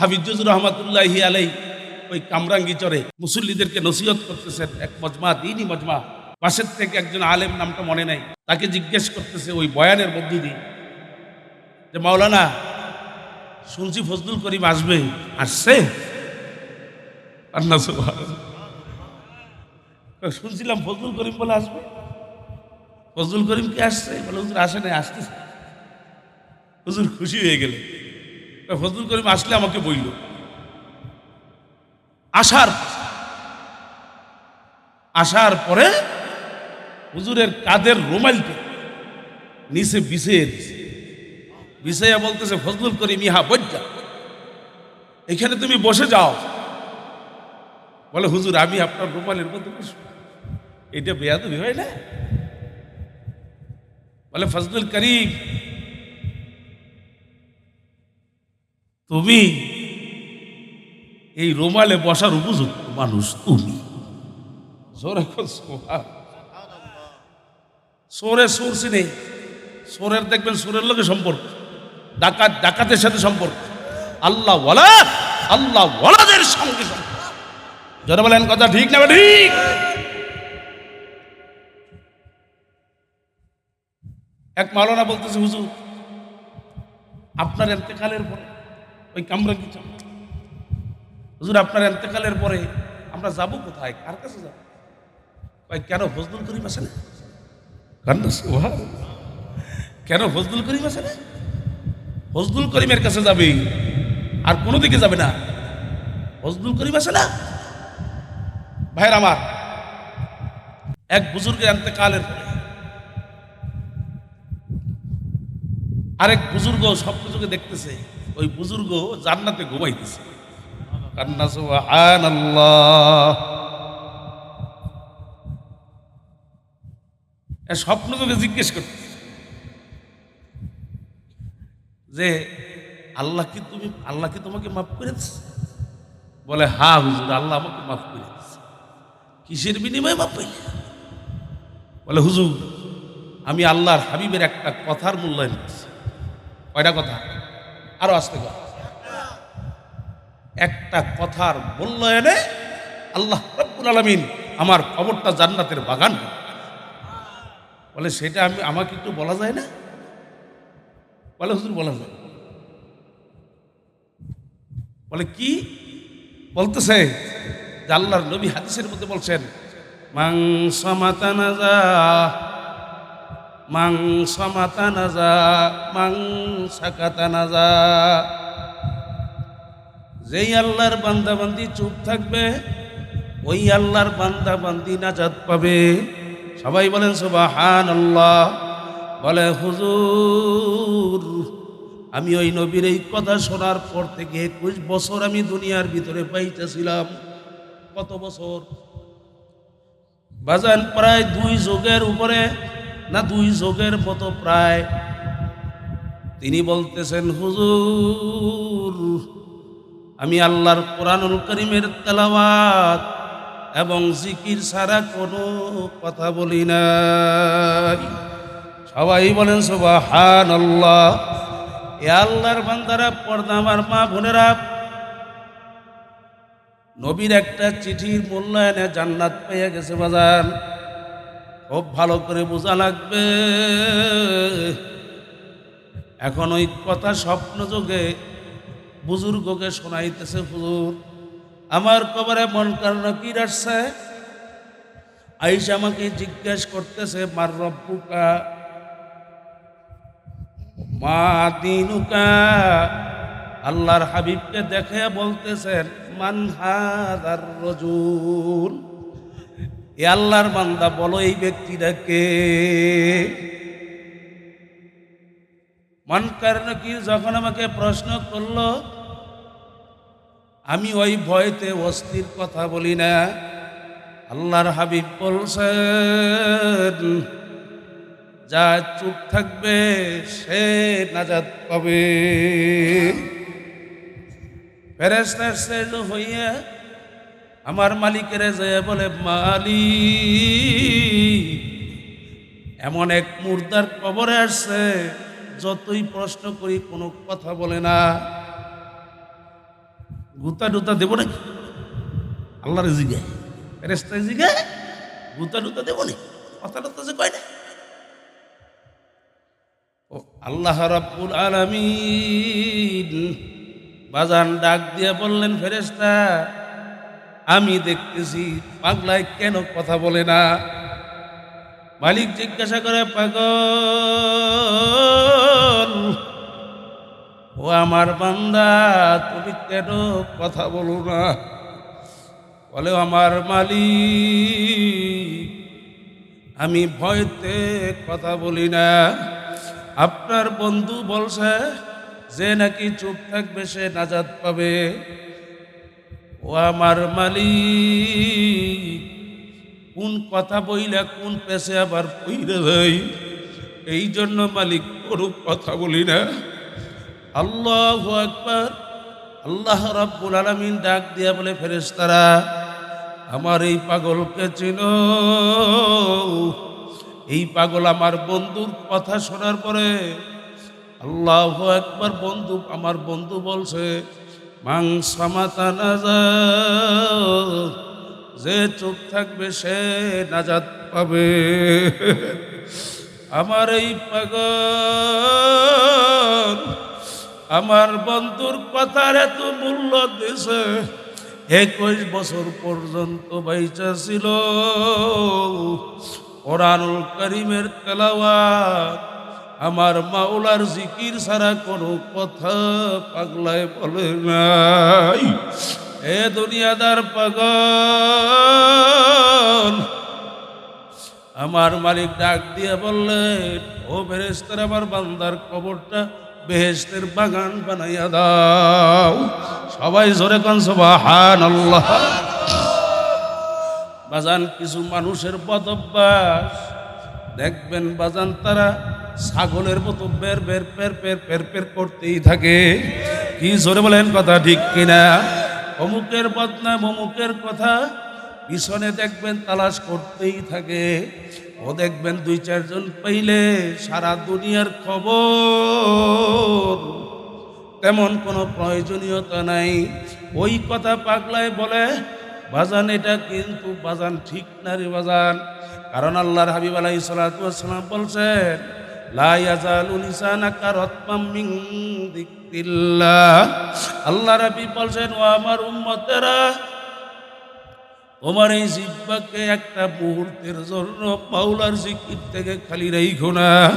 হাফিজুর রহমতুল্লাহি আলাই ওই কামরাঙ্গি চরে মুসল্লিদেরকে নসিহত করতেছেন এক মজমা, দিনই মজমা। পাশের থেকে একজন আলেম, নামটা মনে নাই, তাকে জিজ্ঞেস করতেছে ওই বয়ানের মধ্য দিয়ে যে, মাওলানা, শুনছি ফজলুল করিম আসবে। আসছে? আর শুনছিলাম ফজলুল করিম বলে আসবে। ফজলুল করিম কি আসছে? বলে, হুজুর আসে নাই, আসতেছে। হুজুর খুশি হয়ে গেলে ফজলুল করিম আসলে আমাকে বইল। আসার আসার পরে হুজুরের কাদের রুমাইলটা নিচে বিছিয়ে দিছে। বলতেছে, ফজলুল করিম, ইহা বজ্জা এখানে তুমি বসে যাও। বলে, হুজুর, আমি আপনার রুমালের মধ্যে বসবো। এটা বেয়াদবি, হয় না? বলে, ফজলুল করিম তুমি এই রুমালে বসার উপযুক্ত মানুষ তুমি। সোরে সোর চিনে। সোরের দেখবেন সোরের লোকের সম্পর্ক। ডাকাত ডাকাতের সাথে সম্পর্ক। আল্লাহ আল্লাহ সঙ্গে সম্পর্ক। যারা বলেন কথা ঠিক না ঠিক? এক মালনা বলতেছে, হুজুর, আপনার এতেকালের পরে ওই কামরা কি চান? হুজুর, আপনার এতেকালের পরে আমরা যাব কোথায়? কার কাছে যাব? কয়, কেন ফজলুল করিম আছে না? কেন ফজলুল করিম আছে না? ফজলুল করিমের কাছে যাবে, আর কোনো দিকে যাবে না। ফজলুল করিম আছে না? ভাইয়ের আমার, এক বুজুর্গের এতেকালের পরে আরেক বুজুর্গ সব কিছুকে দেখতেছে। ওই বুজুর্গ জান্নাতে ঘুমাইতেছে। কান্না সুবহানাল্লাহ। এ স্বপ্ন তোকে জিজ্ঞেস করতে। যে আল্লাহ কি তুমি, আল্লাহ কি তোমাকে মাফ করে দিচ্ছে বলে হা হুজুর, আল্লাহ আমাকে মাফ করে দিচ্ছে কিসের বিনিময়ে মাফ পাইলে বলে, হুজুর, আমি আল্লাহর হাবিবের একটা কথার মূল্যায়ন করছি। কয়টা কথা? আরও আসতে কথা একটা কথার মূল্যায়নে আল্লাহ রব্বুল আলমিন আমার খবরটা জান্নাতের বাগান বলে, সেটা আমি, আমাকে একটু বলা যায় না? বলে, হুজুর, বলা যায় বলে, কি? বলতেছে যে, আল্লাহর নবী হাদিসের মধ্যে বলছেন মাং সমাতানাজা মাং সাকাতানাজা যেই আল্লাহর বান্দাবান্দি চুপ থাকবে, ওই আল্লাহর বান্দাবান্দি নাজাত পাবে। সবাই বলেন সুবাহান আল্লাহ বলে, হুজুর, আমি ওই নবীর এই কথা শোনার পর থেকে একুশ বছর আমি দুনিয়ার ভিতরে পাইতেছিলাম। কত বছর? বাজান প্রায় দুই যুগের উপরে না দুই যোগের মতো প্রায়। তিনি বলতেছেন, হুজুর, আমি আল্লাহর কোরআনুল করিমের তেলাওয়াত এবং জিকির সারা কোনো কথা বলি না সবাই বলেন সুবাহান আল্লাহ এ আল্লাহর বান্দারা, পর্দা আমার মা বোনেরা, নবীর একটা চিঠির মূল্যায়নে জান্নাত পেয়ে গেছে বাজার। খুব ভালো করে বোঝা লাগবে। এখন ওই কথা স্বপ্ন যোগে বুজুর্গকে শোনাইতেছে হুজুর, আমার কবরে মন কারণ কি আসছে আইস আমাকে জিজ্ঞেস করতেছে, মার রব্বুকা? মা দিনুকা? আল্লাহর হাবিবকে দেখে বলতেছেন, মান হাদার রজুল। এ আল্লাহর বান্দা বলো এই ব্যক্তিটাকে। মন কারণ কি যখন আমাকে প্রশ্ন করল, আমি ওই ভয়তে অস্থির কথা বলি না। আল্লাহর হাবিব বলছেন, যা চুপ থাকবে, সে নাজাত পাবে। ফেরেস্তা শ্রেষ্ঠ হইয়া আমার মালিকের যে বলে মালি এমন এক মুর্দার কবরে আসছে, যতই প্রশ্ন করি কোনো কথা বলে না। গুতা টুতা দেবো নাকি? আল্লাহর জিগে ফেরেস্তায় জিগে গুতা টুতা দেবো নাকি? কথা টুতা যে কয় না? ও আল্লাহ রাব্বুল আলামিন বাজান ডাক দিয়ে বললেন ফেরেস্তা আমি দেখতেছি পাগলায় কেন কথা বলে না? মালিক জিজ্ঞাসা করে, পাগল, ও আমার বান্দা, তুমি কেন কথা বলো না? বলে, আমার মালিক, আমি ভয়তে কথা বলি না। আপনার বন্ধু বলছে, যে নাকি চুপ থাকবে সে নাজাদ পাবে। ও আমার মালিক, কোন কথা বইলা কোন পেশে আবার পইরে যাই? এই জন্য মালিক কোনো কথা বলি না। আল্লাহ আকবার। আল্লাহ রাব্বুল আলামিন ডাক দিয়া বলে, ফেরেশতারা, আমার এই পাগলকে চিনো। এই পাগল আমার বন্ধুর কথা শোনার পরে, আল্লাহ একবার বন্ধু, আমার বন্ধু বলছে মাং সামাতা নাজাত, যে চুপ থাকবে সে নাজাত পাবে। আমার এই পাগল, আমার বন্ধুর কথার এত মূল্য দিছে, একুশ বছর পর্যন্ত বাইচা ছিল। কোরআনুল করিমের তেলাওয়াত আমার মাওলার জিকির ছাড়া কোনো কথা পাগলায় বলে নাই। এ দুনিয়াদার পাগল। আমার মালিক ডাক দিয়ে বললেন ও বেরেস্তার আমার বান্দার কবরটা বেহেস্তের বাগান বানাইয়া দাও। সবাই জোরে কন হান আল্লাহ বাজান, কিছু মানুষের বদ দেখবেন বাজান, তারা ছাগলের মতো বের বের পের পের পের পের করতেই থাকে। কি জোরে বলেন কথা ঠিক কিনা? অমুকের বদনাম, অমুকের কথা। পিছনে দেখবেন তালাশ করতেই থাকে। ও দেখবেন দুই, চারজন পাইলে সারা দুনিয়ার খবর। তেমন কোনো প্রয়োজনীয়তা নাই। ওই কথা পাগলায় বলে, বাজান, এটা কিন্তু বাজান ঠিক না রে বাজান। কারণ আল্লাহর হাবিব আলাই সালাম বলছেন ও তোমার এই জিব্বাকে একটা মুহূর্তের জন্য পাউলার জিকির থেকে খালি রাইখো না।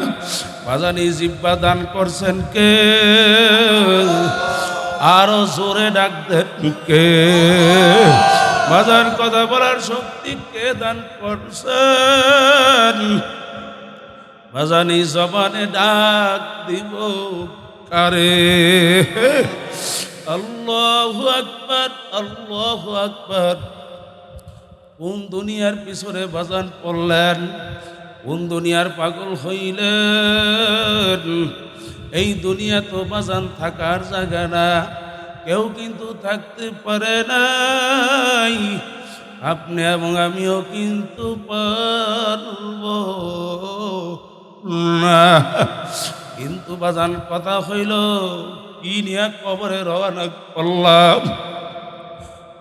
বাজান জিব্বা দান করছেন কে? আরও জোরে ডাক কে? বাজার কথা বলার শক্তি কে দান করছেন? বাজানি জবানে ডাক দিব কারে? আল্লাহ আকবর আল্লাহ আকবর। কোন দুনিয়ার পিছনে বাজান পড়লেন? কোন দুনিয়ার পাগল হইলেন? এই দুনিয়া তো বাজান থাকার জায়গা না। কেউ কিন্তু থাকতে পারে নাই। আপনি এবং আমিও কিন্তু পারব। কিন্তু বাজান কথা হইল কি নিয়ে কবরে রওনা করলাম।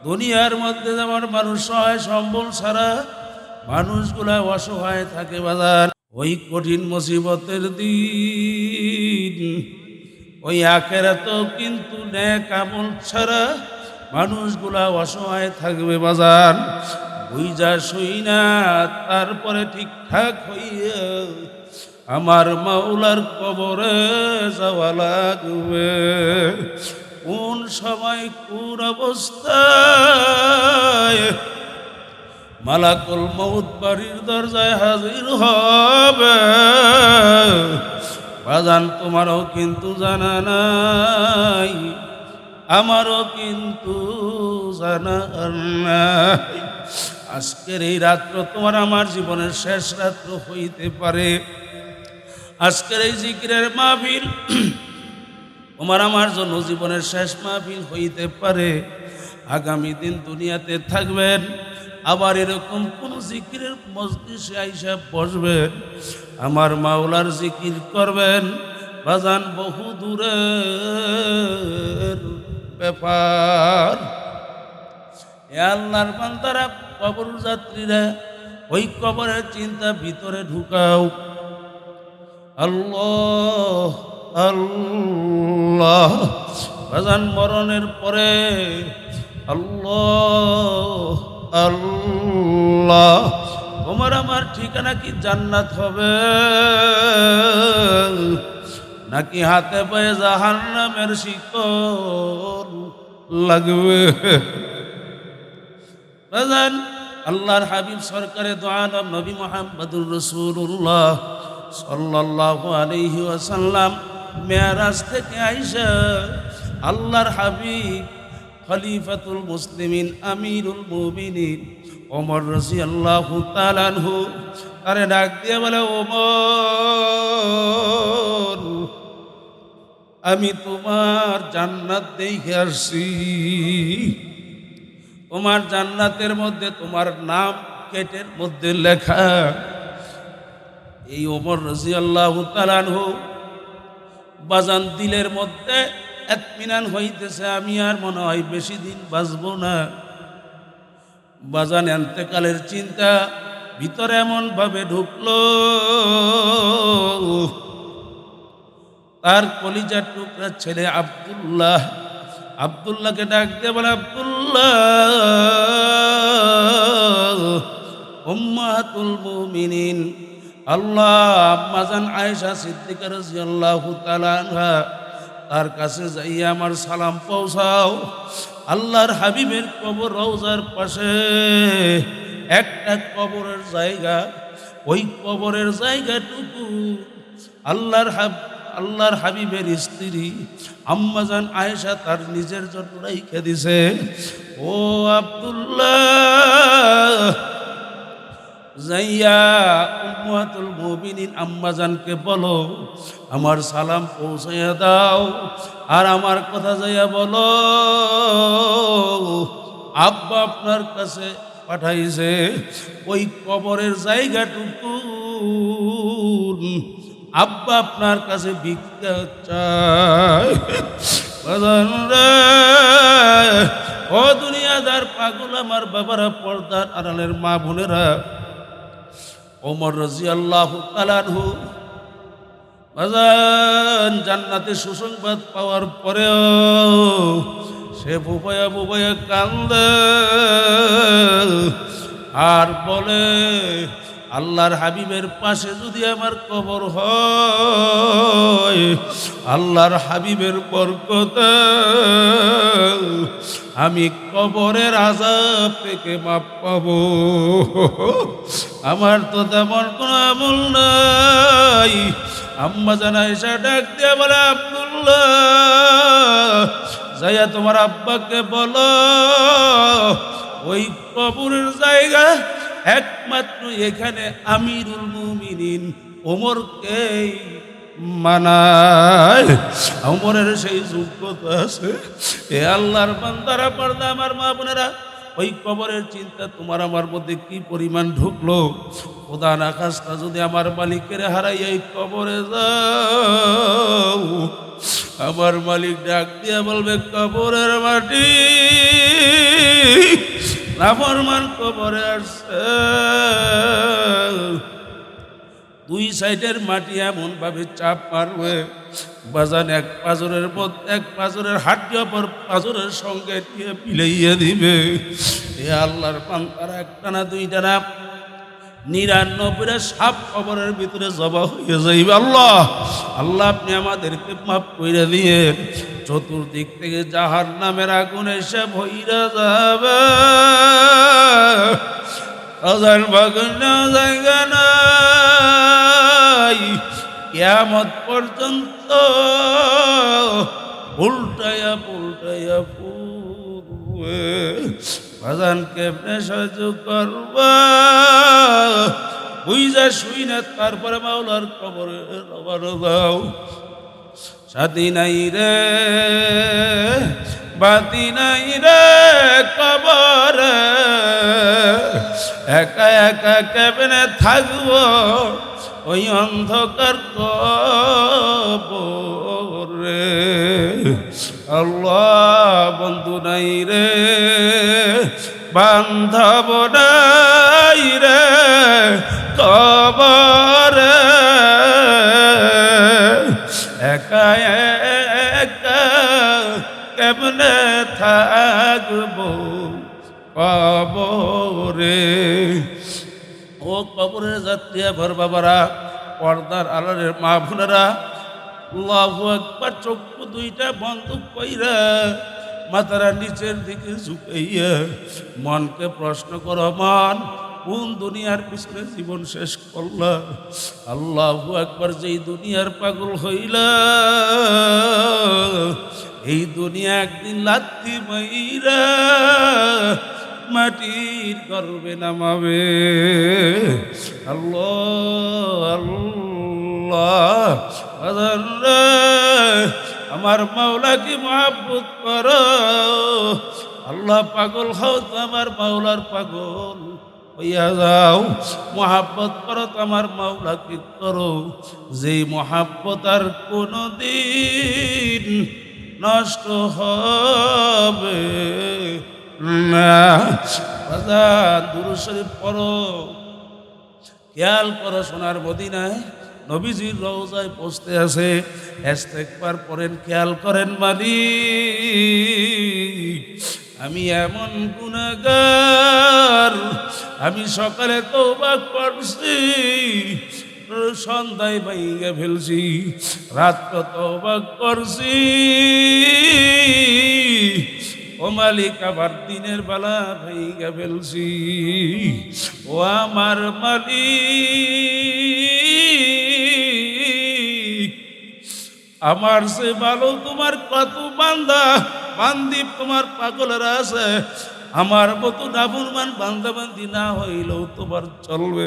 দুনিয়ার মধ্যে যেমন মানুষ সহায় সম্বল ছাড়া মানুষগুলা অসহায় থাকে বাজার ওই কঠিন মুসিবতের দিন। ওই আখেরা তো কিন্তু ন্যাক আমল ছাড়া মানুষগুলা অসহায় থাকবে বাজার বুঝা শুই না, তারপরে ঠিকঠাক হইয়া আমার মাওলার কবরে যাওয়া লাগবে। কোন সময় কোন অবস্থায় মালাকুল মৌত বাড়ির দরজায় হাজির হবে? বাজান তোমারও কিন্তু জানা নাই, আমারও কিন্তু জানা আজকের এই রাত্র তোমার আমার জীবনের শেষ রাত্র হইতে পারে। আজকের এই জিকিরের মাহফিল তোমার আমার জন্য জীবনের শেষ মাহফিল হইতে পারে। আগামী দিন দুনিয়াতে থাকবেন, আবার এরকম কোন জিকিরের মজলিসে আইসা বসবেন, আমার মাওলার জিকির করবেন। বাজান বহু দূরের ব্যাপার। এ আল্লাহর বান্দারা কবর যাত্রীরা ওই কবরের চিন্তা ভিতরে ঢুকাও। আল্লাহ আল্লাহ। বাজান মরণের পরে আল্লাহ আল্লাহ। তোমার আমার ঠিকানা কি জান্নাত হবে? নাকি হাতে পায়ে জাহান নামের শিকল লাগবে? আল্লাহর হাবিব সরকারে দোয়ালম নবী মোহাম্মদুর রসুল্লাহ সাল্লাল্লাহু আলাইহি ওয়াসাল্লাম মেয়ারাজ থেকে আইসা আল্লাহর হাবিব খলিফাতুল মুসলিমিন, আমিরুল মুমিনিন ওমর রসি আল্লাহ তালানহু আরে ডাক দিয়ে বলে, ওমর, আমি তোমার জান্নাত দেখে আসছি। তোমার জান্নাতের মধ্যে তোমার নাম কেটের মধ্যে লেখা এই ওমর রাজি আল্লাহ বাজান দিলের মধ্যে এতমিনান হইতেছে, আমি আর মনে হয় বেশি দিন বাঁচব না। বাজান এন্তেকালের চিন্তা ভিতরে এমন ভাবে ঢুকলো, তার কলিজার টুকরা ছেলে আব্দুল্লাহ, আব্দুল্লাহকে ডাক দিয়ে বলে, আব্দুল্লাহ আল্লাহ আম্মাজান আয়েশা সিদ্দিকা রাদিয়াল্লাহু তাআলা তার কাছে যাইয়া আমার সালাম পৌঁছাও। আল্লাহর হাবিবের কবর রওজার পাশে একটা কবরের জায়গা, ওই কবরের জায়গাটুকু আল্লাহর হাব, আল্লাহর হাবিবের স্ত্রী আম্মাজান আয়েশা তার নিজের জন্য রেখে দিছে। ও আব্দুল্লাহ যাইয়া আম্মাজানকে বলো, আমার সালাম পৌঁছাইয়া দাও। আর আমার কথা যাইয়া বলো, আব্বা আপনার কাছে পাঠাইছে, ওই কবরের জায়গাটুকু। আব্বা আপনার কাছে ভিক্ষা ও দুনিয়াদার পাগল আমার বাবারা পর্দার আড়ালের মা বোনেরা ওমর রাজি আল্লাহ জান্নাতে সুসংবাদ পাওয়ার পরেও সে বুবায়া বুবায়া কান্দে। আর বলে, আল্লাহর হাবিবের পাশে যদি আমার কবর হয়, আল্লাহর হাবিবের বরকতে আমি কবরের আজাব থেকে মাপ পাব। আমার তো তেমন কোনো আমল নাই। আম্মা জানা এসে ডাক দিয়ে বলে, আব্দুল্লাহ, যাইয়া তোমার আব্বাকে বলো, ওই কবরের জায়গা একমাত্র এখানে আমিরুল মুমিনিন, ওমরকেই মানায়। ওমরের সেই যোগ্যতা আছে। এ আল্লাহর বান্দারা, পর্দা আমার মা বোনেরা, ওই কবরের চিন্তা তোমার আমার মধ্যে কি পরিমাণ ঢুকলো? প্রধান আকাশটা যদি আমার মালিকের হারাই এই কবরে যাও। আমার মালিক ডাক দিয়া বলবে, কবরের মাটি নাফরমান কবরে আসছে। দুই সাইডের মাটি এমন ভাবে চাপ মারবে, বাজান এক পাজরের মধ্যে এক পাজরের হাড্ডি অপর পাজরের সঙ্গে দিয়ে মিলাইয়া দিবে। এ আল্লাহর পান্তারা একটা না দুইটা না নিরানব্বইটা সাপ কবরের ভিতরে জবা হয়ে যাইবে। আল্লাহ আল্লাহ আপনি আমাদেরকে মাফ করে দিয়ে চতুর্দিক থেকে জাহার নামের আগুন এসে ভইরা যাবে। বাগুন জায়গা নাই কেয়ামত পর্যন্ত উল্টাইয়া পুল্টাইয়া পূর্বে বাজান কেমনে সহ্য করবা। বুঝা শুই না, তারপরে মাওলার কবরে রবানো দাও। সাথী নাই রে, বাতি নাই রে কবর। একা একা কেমনে থাকব? ওই অন্ধকার কবরে। আল্লাহ বন্ধু নাই রে, বান্ধব নাই রে, কবরে। একা একা কেমনে থাকব কবরে? ও কবরের যাত্রী ভর বাবারা, পর্দার আলারের মা বোনেরা একবার চক্ষু দুইটা বন্ধ কইরা মাথারা নিচের দিকে ঝুঁকাইয়া মনকে প্রশ্ন কর, মন, কোন দুনিয়ার পিছনে জীবন শেষ করলা? আল্লাহু একবার যেই দুনিয়ার পাগল হইলা, এই দুনিয়া একদিন লাত্তি মাইরা মাটির গর্বে নামাবে। আল্লাহ আল্লাহ আমার মাওলা কি মহাব্বত কর। আল্লাহ পাগল হও তো আমার মাওলার পাগল। হইয়া যাও, মহাব্বত করো মাওলা কি করো। যেই মহাব্বত আর কোনো দিন নষ্ট হবে। খেয়াল করো সোনার মদিনায় নবীজির রওজায় পৌঁছতে আছে। একবার পড়েন, খেয়াল করেন মালিক। আমি এমন গুণাগার আমি সকালে তৌবা করছি, সন্ধ্যায় বাইগে ফেলছি রাত্র তৌবা করছি। ও মালিক আবার দিনের বেলা ভাইগা ফেলছি। ও আমার মালিক, আমার সে ভালো তোমার কত বান্দা, বান্দি তোমার পাগলেরা আছে। আমার মতো বান্দা বান্দি না হইলেও তোমার চলবে।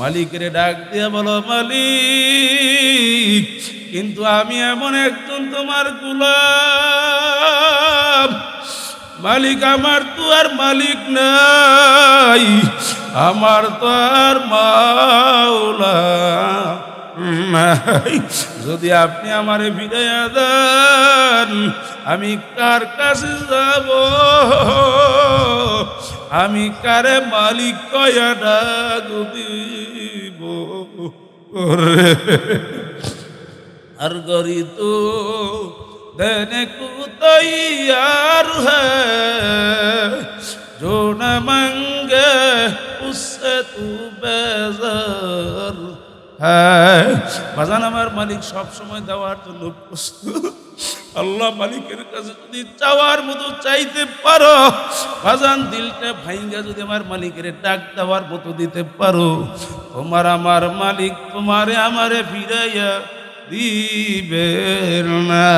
মালিকের ডাক দিয়ে বলো, মালিক, কিন্তু আমি এমন একজন তোমার গুলাম। মালিক আমার তো আর মালিক নাই, আমার তো আর মাওলা যদি আপনি আমার বিদায় দেন, আমি কার কাছে যাব? আমি কারে মালিক কয়া ডাক দিব? আর গরি তো देने को तैयार है जो न मांगे उससे तू बेजार হ্যাঁ বাজান আমার মালিক সব সময় দেওয়ার জন্য প্রস্তুত আল্লাহ মালিকের কাছে যদি চাওয়ার মতো চাইতে পারো বাজান দিলটা ভাইঙ্গা যদি আমার মালিকের ডাক দেওয়ার মতো দিতে পারো তোমার আমার মালিক তোমারে আমারে ফিরাইয়া দিবে না